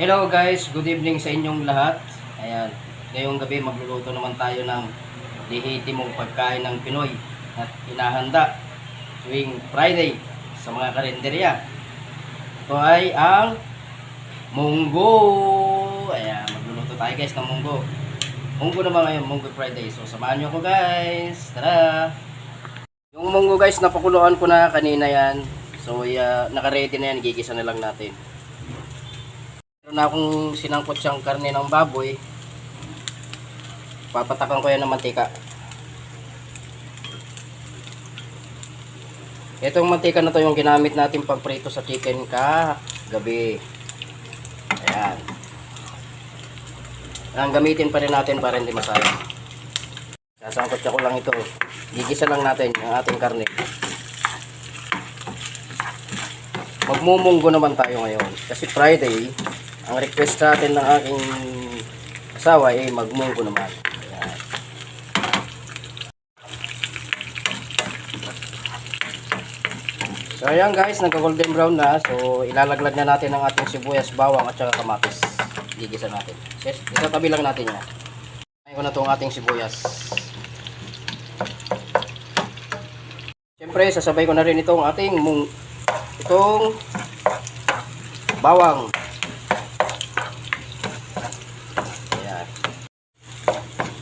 Hello guys, good evening sa inyong lahat. Ayan, ngayong gabi magluluto naman tayo ng lihitimong pagkain ng Pinoy at inahanda tuwing Friday sa mga karinderya. Ito ay ang munggo. Ayan, magluluto tayo guys ng munggo. Munggo naman ngayon, munggo Friday. So samahan nyo ako guys. Tara! Yung munggo guys, napakuluan ko na kanina yan. So uh, naka-ready na yan, gigisa na lang natin. Meron na akong sinangkot siyang karne ng baboy. Papatakan ko yan ng mantika. Itong mantika na to yung ginamit natin pagprito sa chicken ka gabi. Ayan. Ang gamitin pa rin natin para hindi masayang. Sasangkot ko lang ito. Gigisa lang natin yung ating karne. Magmumunggo naman tayo ngayon. Kasi Friday, ang request natin ng aking asawa ay magmunggo naman. Ayan. So ayan guys, nagka golden brown na. So ilalaglag na natin ang ating sibuyas, bawang at saka kamatis. Gigisa natin. Yes, itatabi lang natin yan. Ko na itong ating sibuyas. Siyempre, sasabay ko na rin itong ating mung itong bawang.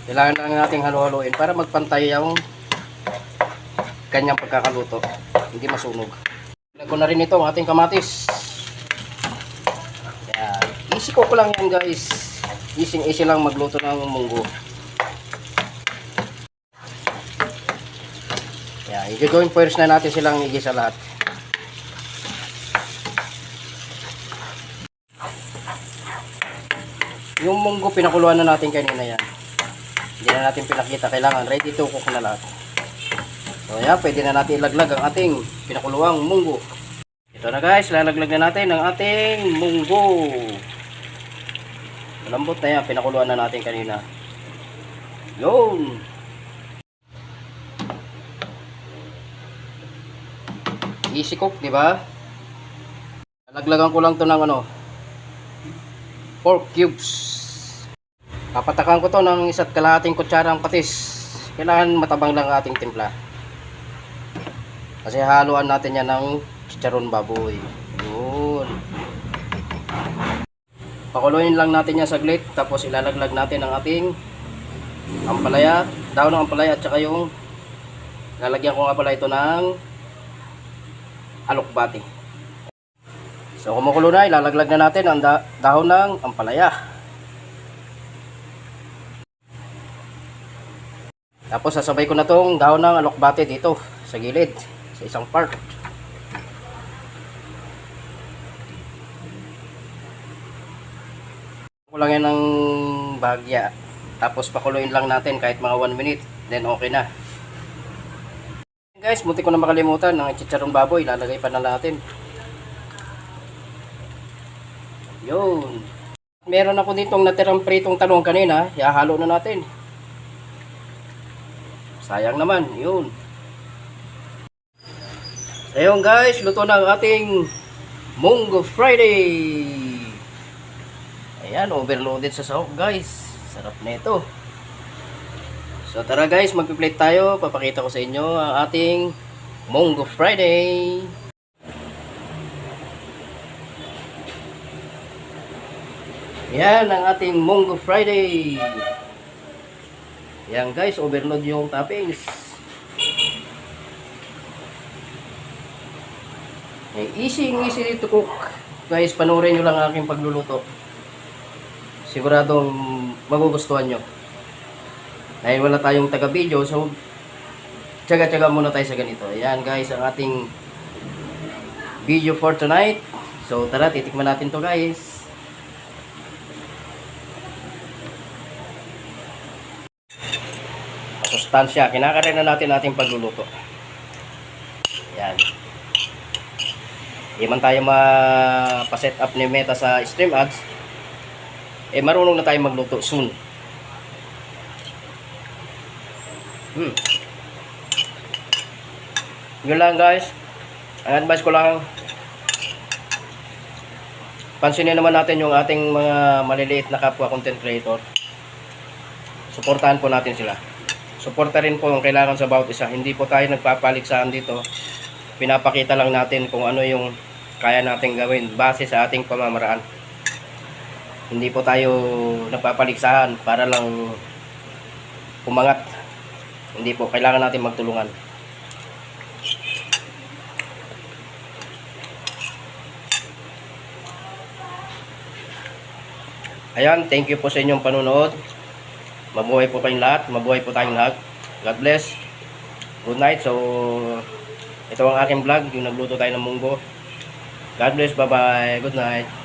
Kailangan lang nating halo-haloin para magpantay yung kanyang pagkakaluto. Hindi masunog. Ko na rin itong ating kamatis. Ayan. Easy ko lang yan guys. Easy easy lang magluto ng munggo. Ayan. I-join first na natin silang igisa lahat. Yung munggo pinakuluan na natin kanina yan. Hindi na natin pinakita. Kailangan ready to cook na lahat. So yan, pwede na natin ilaglag ang ating pinakuluang munggo. Ito na guys, lalaglag na natin ang ating munggo. Malambot na yan, pinakuluan na natin kanina. Yun! Easy cook, di ba? Lalaglagan ko lang to ng ano, pork cubes. Papatakan ko to ng isa't kalahating kutsarang patis. Kailangan matabang lang ang ating timpla. Kasi haluan natin yan ng chicharon baboy. Yun. Pakuluin lang natin yan saglit. Tapos ilalaglag natin ang ating ampalaya. Daon ng ampalaya at saka yung lalagyan ko nga pala ito ng alokbati. So kumukulo na, ilalaglag na natin ang da- dahon ng ampalaya. Tapos sasabay ko na tong dahon ng alokbate dito sa gilid, sa isang part. Ko lang yan ng bagya. Tapos pakuluin lang natin kahit mga 1 minute, then okay na. Guys, munti ko na makalimutan ng chicharong baboy, lalagay pa na natin. Yun. Meron ako ditong natirang pritong talong kanina. Ihahalo na natin. Sayang naman. Yun. Ayun guys, luto na ang ating Mungo Friday. Ayan, overloaded sa sahog guys. Sarap na ito. So tara guys, magpi-plate tayo. Papakita ko sa inyo ang ating Mungo Friday. Yan ang ating Mungo Friday. Yan guys, overload yung toppings. Eh, easy, easy to cook. Guys, panoorin nyo lang ang aking pagluluto. Siguradong magugustuhan nyo. Dahil wala tayong taga-video, so tsaga-tsaga muna tayo sa ganito. Ayan guys, ang ating video for tonight. So tara, titikman natin to guys. Sustansya, kinakain na natin ating pagluluto. Ayan. Hindi man tayo ma-set up ni Meta sa stream ads, eh marunong na tayo magluto soon. Hmm. Yun lang guys. Ang advice ko lang, pansinin naman natin yung ating mga maliliit na kapwa content creator. Suportahan po natin sila. Suporta rin po ang kailangan sa bawat isa. Hindi po tayo nagpapaligsahan dito. Pinapakita lang natin kung ano yung kaya natin gawin base sa ating pamamaraan. Hindi po tayo nagpapaligsahan para lang umangat. Hindi po, kailangan natin magtulungan. Ayan, thank you po sa inyong panunood. Mabuhay po kayong lahat. Mabuhay po tayong lahat. God bless. Good night. So, ito ang aking vlog. Yung nagluto tayo ng munggo. God bless. Bye-bye. Good night.